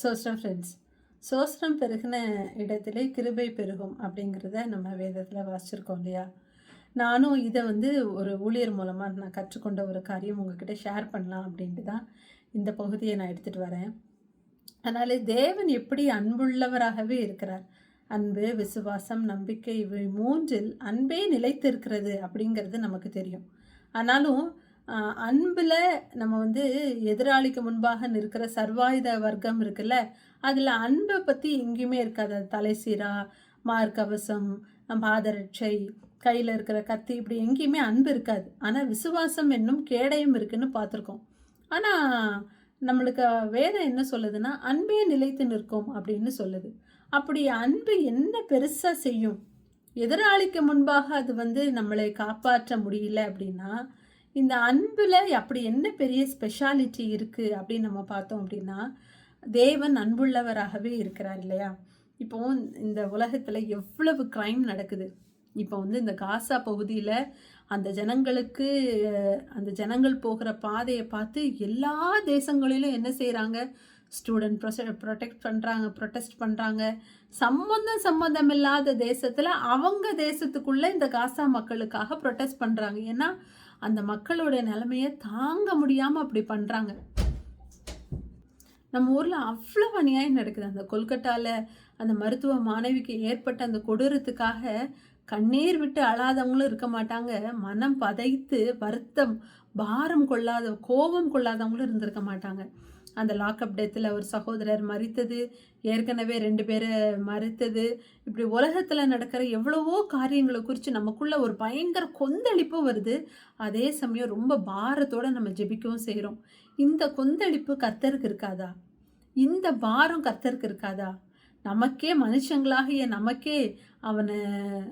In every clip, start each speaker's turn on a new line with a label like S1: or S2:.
S1: சோஸ்ரம் friends சோஸ்ரம் பெருகின இடத்திலே கிருபை பெருகும் அப்படிங்கிறத நம்ம வேதத்தில் வாசிச்சிருக்கோம் இல்லையா? நானும் இதை வந்து ஒரு ஊழியர் மூலமாக நான் கற்றுக்கொண்ட ஒரு காரியம் உங்ககிட்ட ஷேர் பண்ணலாம் அப்படின்ட்டு தான் இந்த பகுதியை நான் எடுத்துகிட்டு வரேன். அதனால் தேவன் எப்படி அன்புள்ளவராகவே இருக்கிறார். அன்பு விசுவாசம் நம்பிக்கை இவை மூன்றில் அன்பே நிலைத்திருக்கிறது அப்படிங்கிறது நமக்கு தெரியும். ஆனாலும் அன்பில் நம்ம வந்து எதிராளிக்கு முன்பாக நிற்கிற சர்வாயுத வர்க்கம் இருக்குல்ல அதில் அன்பை பற்றி எங்கேயுமே இருக்காது. அது தலைசீரா மார்க்கவசம் பாதரட்சை கையில் இருக்கிற கத்தி இப்படி எங்கேயுமே அன்பு இருக்காது. ஆனால் விசுவாசம் என்னும் கேடயம் இருக்குன்னு பார்த்துருக்கோம். ஆனால் நம்மளுக்கு வேதம் என்ன சொல்லுதுன்னா அன்பே நிலைத்து நிற்கும் அப்படின்னு சொல்லுது. அப்படி அன்பு என்ன பெருசாக செய்யும்? எதிராளிக்கு முன்பாக அது வந்து நம்மளை காப்பாற்ற முடியல அப்படின்னா இந்த அன்பில் அப்படி என்ன பெரிய ஸ்பெஷாலிட்டி இருக்குது அப்படின்னு நம்ம பார்த்தோம் அப்படின்னா தேவன் அன்புள்ளவராகவே இருக்கிறார் இல்லையா? இப்போ இந்த உலகத்தில் எவ்வளவு க்ரைம் நடக்குது? இப்போ வந்து இந்த காசா பகுதியில் அந்த ஜனங்களுக்கு அந்த ஜனங்கள் போகிற பாதையை பார்த்து எல்லா தேசங்களிலும் என்ன செய்கிறாங்க ஸ்டூடெண்ட் ப்ரொச ப்ரொடெக்ட் பண்ணுறாங்க ப்ரொட்டெஸ்ட் பண்ணுறாங்க சம்மந்தம் சம்மந்தம் இல்லாத தேசத்தில் அவங்க தேசத்துக்குள்ளே இந்த காசா மக்களுக்காக ப்ரொட்டஸ்ட் பண்ணுறாங்க ஏன்னா அந்த மக்களுடைய நிலைமையை தாங்க முடியாமல் அப்படி பண்ணுறாங்க நம்ம ஊரில் அவ்வளோ அநியாயம் நடக்குது. அந்த கொல்கட்டாவில் அந்த மருத்துவ மாணவிக்கு ஏற்பட்ட அந்த கொடூரத்துக்காக கண்ணீர் விட்டு அழாதவங்களும் இருக்க மாட்டாங்க. மனம் பதைத்து வருத்தம் பாரம் கொள்ளாத கோபம் கொள்ளாதவங்களும் இருந்திருக்க மாட்டாங்க. அந்த லாக்அப் டெத்தில் ஒரு சகோதரர் மறித்தது ஏற்கனவே ரெண்டு பேரை மறித்தது. இப்படி உலகத்தில் நடக்கிற எவ்வளவோ காரியங்களை குறித்து நமக்குள்ளே ஒரு பயங்கர கொந்தளிப்பு வருது. அதே சமயம் ரொம்ப பாரத்தோடு நம்ம ஜெபிக்கவும் செய்கிறோம் இந்த கொந்தளிப்பு கர்த்தருக்கு இருக்காதா? இந்த பாரம் கர்த்தருக்கு இருக்காதா? நமக்கே மனுஷங்களாகிய நமக்கே அவனை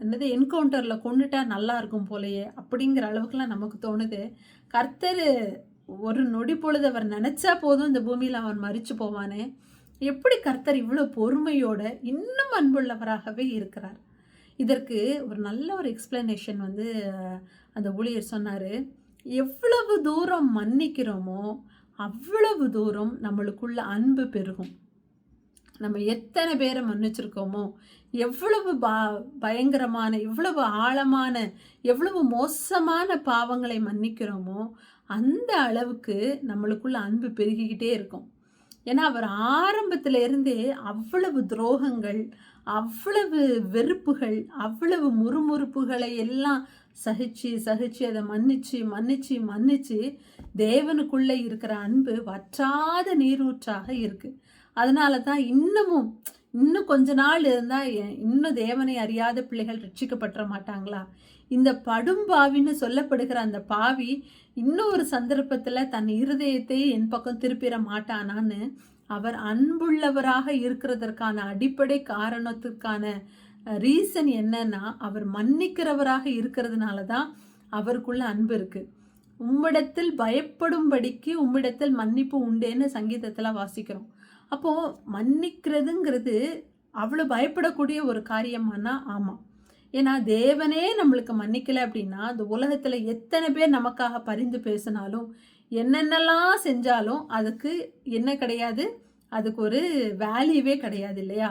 S1: என்னது என்கவுண்டரில் கொண்டுட்டா நல்லா இருக்கும் போலையே அப்படிங்கிற அளவுக்குலாம் நமக்கு தோணுது. கர்த்தர் ஒரு நொடி பொழுது அவர் நினச்சா போதும் இந்த பூமியில் அவன் மறித்து போவானே. எப்படி கர்த்தர் இவ்வளோ பொறுமையோடு இன்னும் அன்புள்ளவராகவே இருக்கிறார்? இதற்கு ஒரு நல்ல ஒரு எக்ஸ்பிளனேஷன் வந்து அந்த ஊழியர் சொன்னார். எவ்வளவு தூரம் மன்னிக்கிறோமோ அவ்வளவு தூரம் நம்மளுக்குள்ள அன்பு பெருகும். நம்ம எத்தனை பேரை மன்னிச்சிருக்கோமோ எவ்வளவு பா பயங்கரமான எவ்வளவு ஆழமான எவ்வளவு மோசமான பாவங்களை மன்னிக்கிறோமோ அந்த அளவுக்கு நம்மளுக்குள்ள அன்பு பெருகிக்கிட்டே இருக்கும். ஏன்னா அவர் ஆரம்பத்தில் இருந்தே அவ்வளவு துரோகங்கள் அவ்வளவு வெறுப்புகள் அவ்வளவு முறுமுறுப்புகளை எல்லாம் சகிச்சு சகிச்சு அதை மன்னிச்சு மன்னிச்சு மன்னிச்சு தேவனுக்குள்ளே இருக்கிற அன்பு வற்றாத நீரூற்றாக இருக்குது அதனால தான் இன்னமும் இன்னும் கொஞ்ச நாள் இருந்தால் இன்னும் தேவனை அறியாத பிள்ளைகள் ரட்சிக்கப்பட்டுற மாட்டாங்களா? இந்த படும்பாவின்னு சொல்லப்படுகிற அந்த பாவி இன்னொரு சந்தர்ப்பத்தில் தன் இருதயத்தை என் பக்கம் திருப்பிட மாட்டானான்னு அவர் அன்புள்ளவராக இருக்கிறதற்கான அடிப்படை காரணத்திற்கான ரீசன் என்னன்னா அவர் மன்னிக்கிறவராக இருக்கிறதுனால தான் அவருக்குள்ள அன்பு இருக்கு. உம்மிடத்தில் பயப்படும்படிக்கு உம்மிடத்தில் மன்னிப்பு உண்டேன்னு சங்கீதத்தில் வாசிக்கிறோம். அப்போது மன்னிக்கிறதுங்கிறது அவ்வளோ பயப்படக்கூடிய ஒரு காரியமானா ஆமாம் ஏன்னா தேவனே நம்மளுக்கு மன்னிக்கலை அப்படின்னா இந்த உலகத்தில் எத்தனை பேர் நமக்காக பரிந்து பேசினாலும் என்னென்னலாம் செஞ்சாலும் அதுக்கு என்ன கிடையாது? அதுக்கு ஒரு வேல்யூவே கிடையாது இல்லையா?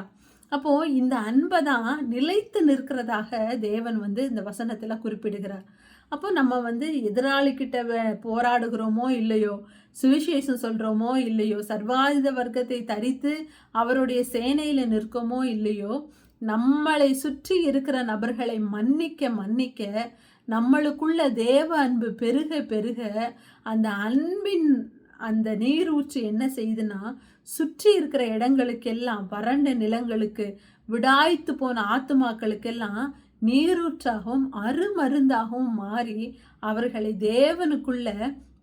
S1: அப்போது இந்த அன்பை தான் நிலைத்து நிற்கிறதாக தேவன் வந்து இந்த வசனத்தில் குறிப்பிடுகிறார். அப்போ நம்ம வந்து எதிராளிக்கிட்ட போராடுகிறோமோ இல்லையோ சுவிசேஷம் சொல்கிறோமோ இல்லையோ சர்வாயுத வர்க்கத்தை தரித்து அவருடைய சேனையில் நிற்கோமோ இல்லையோ நம்மளை சுற்றி இருக்கிற நபர்களை மன்னிக்க மன்னிக்க நம்மளுக்குள்ள தேவ அன்பு பெருக பெருக அந்த அன்பின் அந்த நீரூற்று என்ன செய்யுதுன்னா சுற்றி இருக்கிற இடங்களுக்கெல்லாம் வறண்ட நிலங்களுக்கு விடாய்த்து போன ஆத்துமாக்களுக்கெல்லாம் நீரூற்றாகவும் அருமருந்தாகவும் மாறி அவர்களை தேவனுக்குள்ள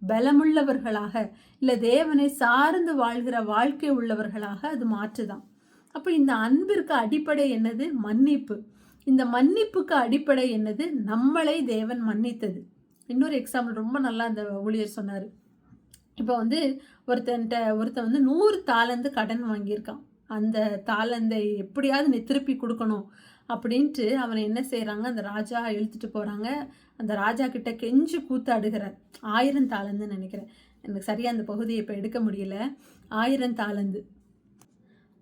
S1: பலமுள்ளவர்களாக இல்லை தேவனை சார்ந்து வாழ்கிற வாழ்க்கை உள்ளவர்களாக அது மாற்றுதான். அப்போ இந்த அன்பிற்கு அடிப்படை என்னது? மன்னிப்பு. இந்த மன்னிப்புக்கு அடிப்படை என்னது? நம்மளை தேவன் மன்னித்தது. இன்னொரு எக்ஸாம்பிள் ரொம்ப நல்லா அந்த ஊழியர் சொன்னார். இப்போ வந்து ஒருத்தன்ட்ட ஒருத்தன் வந்து நூறு தாளந்து கடன் வாங்கியிருக்கான். அந்த தாளந்தை எப்படியாவது நீ திருப்பி கொடுக்கணும் அப்படின்ட்டு அவனை என்ன செய்கிறாங்க அந்த ராஜா இழுத்துட்டு போகிறாங்க அந்த ராஜா கிட்ட கெஞ்சு கூத்தாடுகிறார் ஆயிரம் தாளந்துன்னு நினைக்கிறேன். எனக்கு சரியாக அந்த பகுதியை இப்போ எடுக்க முடியல. ஆயிரம் தாளந்து.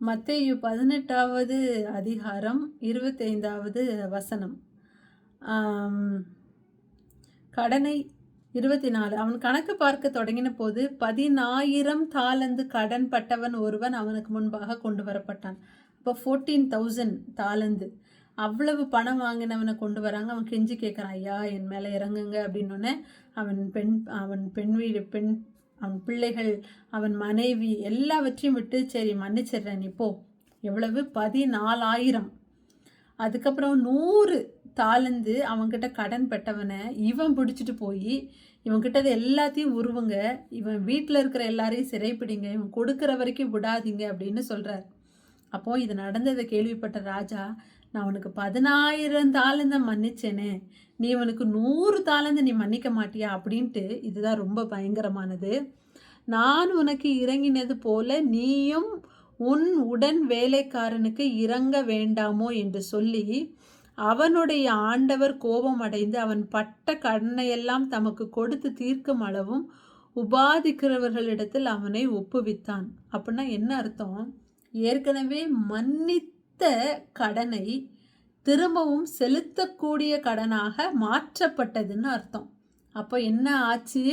S1: மத்தையு பதினெட்டாவது அதிகாரம் இருபத்தைந்தாவது வசனம். கடனை இருபத்தி நாலு அவன் கணக்கு பார்க்க தொடங்கின போது பதினாயிரம் தாலந்து கடன் பட்டவன் ஒருவன் அவனுக்கு முன்பாக கொண்டு வரப்பட்டான். அப்போ ஃபோர்டீன் தௌசண்ட் தாலந்து அவ்வளவு பணம் வாங்கினவனை கொண்டு வராங்க. அவன் கெஞ்சி கேட்குறான் ஐயா என் மேலே இறங்குங்க. அப்படின்னோடனே அவன் பெண் அவன் பெண் வீடு பெண் அவன் பிள்ளைகள் அவன் மனைவி எல்லாவற்றையும் விட்டு சரி மன்னிச்சிடுறேன். நீ போ. எவ்வளவு? பதினாலாயிரம். அதுக்கப்புறம் நூறு தாளந்து அவன்கிட்ட கடன் பட்டவனை இவன் பிடிச்சிட்டு போய் இவன்கிட்ட அது எல்லாத்தையும் உருவுங்க இவன் வீட்டில் இருக்கிற எல்லாரையும் சிறைப்பிடிங்க இவன் கொடுக்குற வரைக்கும் விடாதீங்க அப்படின்னு சொல்கிறார் அப்போது இது நடந்ததை கேள்விப்பட்ட ராஜா நான் உனக்கு பதினாயிரம் தாளந்த மன்னிச்சேனே நீ உனக்கு நூறு தாளந்த நீ மன்னிக்க மாட்டியா அப்படின்ட்டு இதுதான் ரொம்ப பயங்கரமானது. நான் உனக்கு இறங்கினது போல நீயும் உன் உடன் வேலைக்காரனுக்கு இறங்க வேண்டாமோ என்று சொல்லி அவனுடைய ஆண்டவர் கோபம் அடைந்து அவன் பட்ட கடனையெல்லாம் தமக்கு கொடுத்து தீர்க்கும் அளவும் உபாதிக்கிறவர்களிடத்தில் அவனை ஒப்புவித்தான். அப்படின்னா என்ன அர்த்தம்? ஏற்கனவே மன்னித்த கடனை திரும்பவும் செலுத்தக்கூடிய கடனாக மாற்றப்பட்டதுன்னு அர்த்தம். அப்போ என்ன ஆச்சு?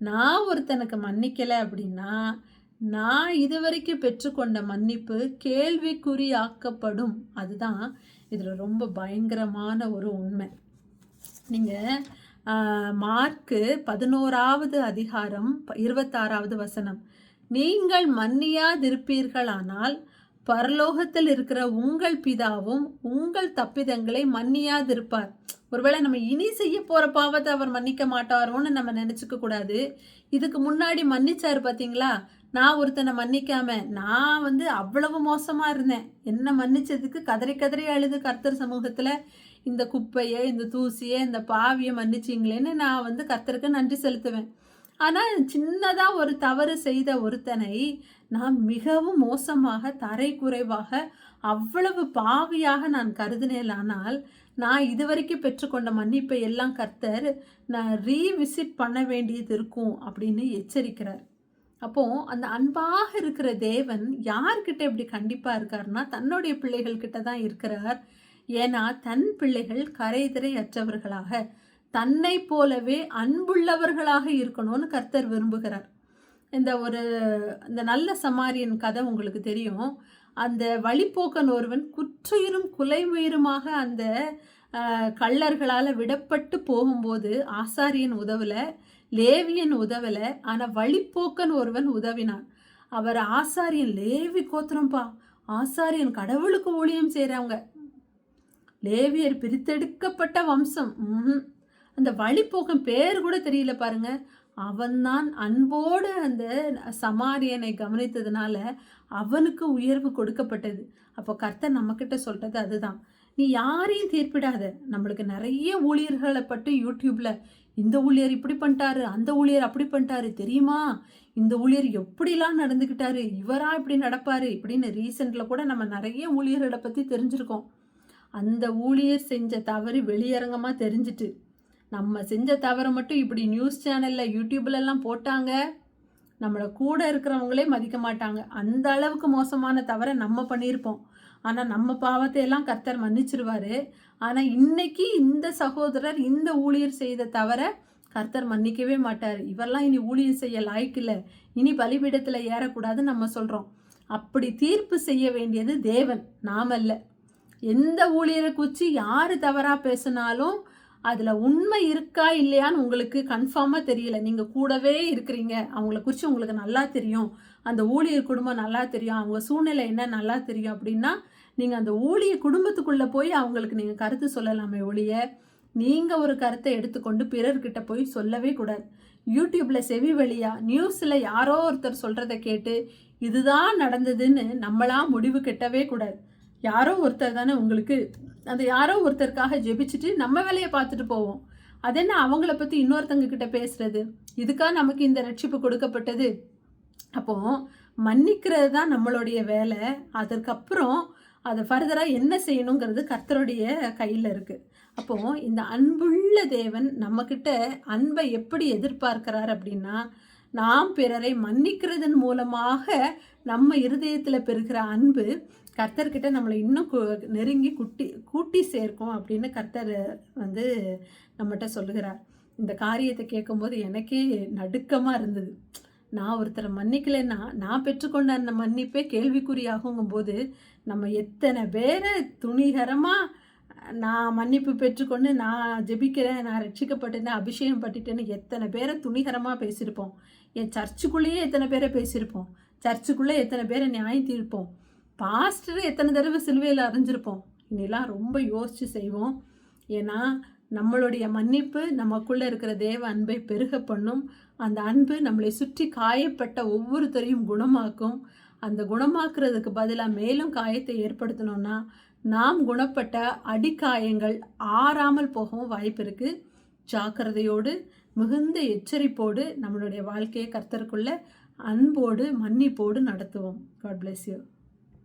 S1: நான் ஒருத்தனுக்கு மன்னிக்கலை அப்படின்னா நான் இதுவரைக்கும் பெற்றுக்கொண்ட மன்னிப்பு கேள்விக்குறியாக்கப்படும். அதுதான் இதில் ரொம்ப பயங்கரமான ஒரு உண்மை. நீங்கள் மார்க்கு பதினோராவது அதிகாரம் ப- இருபத்தாறாவது வசனம். நீங்கள் மன்னியாதிருப்பீர்களானால் பரலோகத்தில் இருக்கிற உங்கள் பிதாவும் உங்கள் தப்பிதங்களை மன்னியாதிருப்பார். ஒருவேளை நம்ம இனி செய்ய போகிற பாவத்தை அவர் மன்னிக்க மாட்டாரோன்னு நம்ம நினச்சிக்க கூடாது. இதுக்கு முன்னாடி மன்னிச்சார் பார்த்தீங்களா நான் ஒருத்தனை மன்னிக்காம நான் வந்து அவ்வளவு மோசமாக இருந்தேன். என்ன மன்னிச்சதுக்கு கதறி கதறி அழுது கர்த்தர் சமூகத்தில் இந்த குப்பையை இந்த தூசியை இந்த பாவியை மன்னிச்சிங்களேன்னு நான் வந்து கர்த்தருக்கு நன்றி செலுத்துவேன். ஆனால் சின்னதாக ஒரு தவறு செய்த ஒருத்தனை நான் மிகவும் மோசமாக தரை குறைவாக அவ்வளவு பாவியாக நான் கருதினேலானால் நான் இதுவரைக்கும் பெற்றுக்கொண்ட மன்னிப்பை எல்லாம் கர்த்தர் நான் ரீவிசிட் பண்ண வேண்டியது இருக்கும் அப்படின்னு எச்சரிக்கிறார். அப்போ அந்த அன்பாக இருக்கிற தேவன் யார்கிட்ட இப்படி கண்டிப்பாக இருக்காருன்னா தன்னுடைய பிள்ளைகள் கிட்ட தான் இருக்கிறார். ஏன்னா தன் பிள்ளைகள் கரைதிரை அற்றவர்களாக. தன்னை போலவே அன்புள்ளவர்களாக இருக்கணும்னு கர்த்தர் விரும்புகிறார். இந்த ஒரு இந்த நல்ல சமாரியன் கதை உங்களுக்கு தெரியும். அந்த வழிப்போக்கன் ஒருவன் குற்றுயிரும் குலைமுயிருமாக அந்த கள்ளர்களால் விடப்பட்டு போகும்போது ஆசாரியன் உதவல லேவியன் உதவல ஆனால் வழிப்போக்கன் ஒருவன் உதவினான். அவர் ஆசாரியன் லேவி கோத்திரம்பா ஆசாரியன் கடவுளுக்கு ஊழியம் செய்கிறவங்க லேவியர் பிரித்தெடுக்கப்பட்ட வம்சம். ம்ஹும். அந்த வழிப்போக்கன் பேர் கூட தெரியல பாருங்க. அவன்தான் அன்போடு அந்த சமாரியனை கவனித்ததுனால அவனுக்கு உயர்வு கொடுக்கப்பட்டது. அப்போ கர்த்தர் நம்மக்கிட்ட சொல்கிறது அதுதான். நீ யாரையும் தீர்ப்பிடாத. நம்மளுக்கு நிறைய ஊழியர்களை பற்றி யூடியூப்பில் இந்த ஊழியர் இப்படி பண்ணிட்டாரு அந்த ஊழியர் அப்படி பண்ணிட்டாரு தெரியுமா? இந்த ஊழியர் எப்படிலாம் நடந்துக்கிட்டாரு இவரா இப்படி நடப்பாரு இப்படின்னு ரீசெண்டில் கூட நம்ம நிறைய ஊழியர்களை பற்றி தெரிஞ்சிருக்கோம். அந்த ஊழியர் செஞ்ச தவறு வெளியரங்கமாக தெரிஞ்சிட்டு நம்ம செஞ்ச தவறை மட்டும் இப்படி நியூஸ் சேனலில் யூடியூப்லலாம் போட்டாங்க நம்மளை கூட இருக்கிறவங்களே மதிக்க மாட்டாங்க. அந்த அளவுக்கு மோசமான தவறை நம்ம பண்ணியிருப்போம். ஆனால் நம்ம பாவத்தை எல்லாம் கர்த்தர் மன்னிச்சிருவார். ஆனால் இன்னைக்கு இந்த சகோதரர் இந்த ஊழியர் செய்த தவற கர்த்தர் மன்னிக்கவே மாட்டார். இவரெல்லாம் இனி ஊழியம் செய்ய லாய்க்கில்ல இனி பலிபீடத்தில் ஏறக்கூடாதுன்னு நம்ம சொல்கிறோம் அப்படி தீர்ப்பு செய்ய வேண்டியது தேவன் நாமல்ல. எந்த ஊழியரை குறித்து யார் தவறாக பேசினாலும் அதில் உண்மை இருக்கா இல்லையான்னு உங்களுக்கு கன்ஃபார்மாக தெரியல. நீங்கள் கூடவே இருக்கிறீங்க. அவங்கள குறித்து உங்களுக்கு நல்லா தெரியும். அந்த ஊழியர் குடும்பம் நல்லா தெரியும். அவங்க சூழ்நிலை என்ன நல்லா தெரியும் அப்படின்னா நீங்கள் அந்த ஊழிய குடும்பத்துக்குள்ளே போய் அவங்களுக்கு நீங்கள் கருத்து சொல்லலாமே ஒழிய நீங்கள் ஒரு கருத்தை எடுத்துக்கொண்டு பிறர்கிட்ட போய் சொல்லவே கூடாது. யூடியூப்பில் செவி வழியா நியூஸில் யாரோ ஒருத்தர் சொல்கிறத கேட்டு இதுதான் நடந்ததுன்னு நம்மளாம் முடிவு கெட்டவே கூடாது. யாரோ ஒருத்தர் தானே உங்களுக்கு அது யாரோ ஒருத்தருக்காக ஜெபிச்சுட்டு நம்ம வேலையை பார்த்துட்டு போவோம். அது என்ன அவங்கள பற்றி இன்னொருத்தங்க கிட்ட பேசுறது? இதுக்காக நமக்கு இந்த ரட்சிப்பு கொடுக்கப்பட்டது. அப்போ மன்னிக்கிறது தான் நம்மளுடைய வேலை. அதற்கப்புறம் அதை ஃபர்தராக என்ன செய்யணுங்கிறது கர்த்தருடைய கையில் இருக்குது அப்போ இந்த அன்புள்ள தேவன் நம்மக்கிட்ட அன்பை எப்படி எதிர்பார்க்கிறார் அப்படின்னா நாம் பிறரை மன்னிக்கிறதன் மூலமாக நம்ம இருதயத்தில் பெறுகிற அன்பு கர்த்தர்கிட்ட நம்மளை இன்னும் கு- நெருங்கி குட்டி கூட்டி சேர்க்கும் அப்படின்னு கர்த்தர் வந்து நம்மகிட்ட சொல்லுகிறார். இந்த காரியத்தை கேட்கும்போது எனக்கே நடுக்கமாக இருந்தது. நான் ஒருத்தரை மன்னிக்கலைன்னா நான் பெற்றுக்கொண்ட அந்த மன்னிப்பே கேள்விக்குறியாகுங்கும்போது நம்ம எத்தனை பேரை துணிகரமாக நான் மன்னிப்பு பெற்றுக்கொண்டு நான் ஜெபிக்கிறேன் நான் ரட்சிக்கப்பட்டேன் அபிஷேகம் பட்டுட்டேன்னு எத்தனை பேரை துணிகரமாக பேசியிருப்போம். என் சர்ச்சுக்குள்ளேயே எத்தனை பேரை பேசியிருப்போம். சர்ச்சுக்குள்ளே எத்தனை பேரை நியாயம் தீர்ப்போம். பாஸ்டரை எத்தனை தடவை சிலுவையில் அரைஞ்சிருப்போம் இன்னெல்லாம் ரொம்ப யோசித்து செய்வோம். ஏன்னா நம்மளுடைய மன்னிப்பு நமக்குள்ளே இருக்கிற தேவ அன்பை பெருக பண்ணும். அந்த அன்பு நம்மளை சுற்றி காயப்பட்ட ஒவ்வொருத்தரையும் குணமாக்கும். அந்த குணமாக்குறதுக்கு பதிலாக மேலும் காயத்தை ஏற்படுத்தணும்னா நாம் குணப்பட்ட அடிக்காயங்கள் ஆறாமல் போகவும் வாய்ப்பு இருக்குது ஜாக்கிரதையோடு மிகுந்த எச்சரிப்போடு நம்மளுடைய வாழ்க்கையை கர்த்தருக்குள்ள அன்போடு மன்னிப்போடு நடத்துவோம். God bless you